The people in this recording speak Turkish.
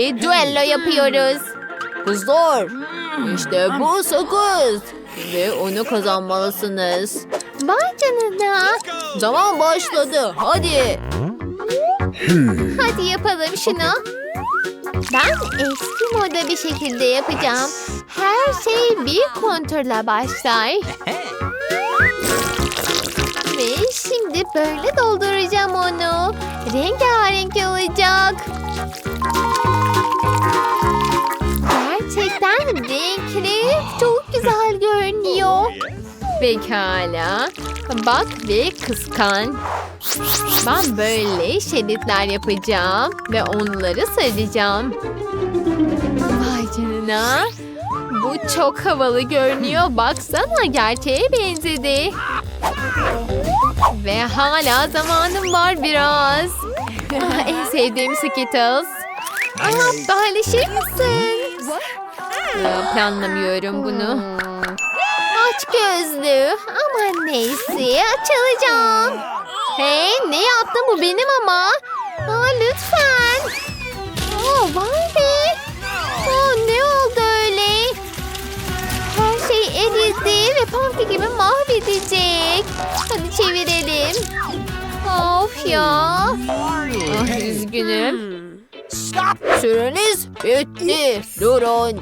Duello yapıyoruz. Kızlar, işte bu sakız. Ve onu kazanmalısınız. Vay canına. Zaman başladı. Hadi. Hadi yapalım şunu. Ben eski moda bir şekilde yapacağım. Her şey bir kontrolle başlar. Ve şimdi böyle dolduracağım onu. Rengarenk olacak. Pekala. Bak ve kıskan. Ben böyle şeritler yapacağım ve onları saracağım. Vay canına. Bu çok havalı görünüyor. Baksana gerçeğe benzedi. Ve hala zamanım var biraz. En sevdiğim Skittles. Aa, paylaşır mısın? Aa, planlamıyorum bunu. Aç gözlü. Ama neyse açılacağım. Hey ne yaptın bu benim ama. Aa, lütfen. Aa, vay be. Aa, ne oldu öyle? Her şey eridi ve pankek gibi mahvedecek. Hadi çevirelim. Of ya. Ah, üzgünüm. Süreniz bitti. Durun.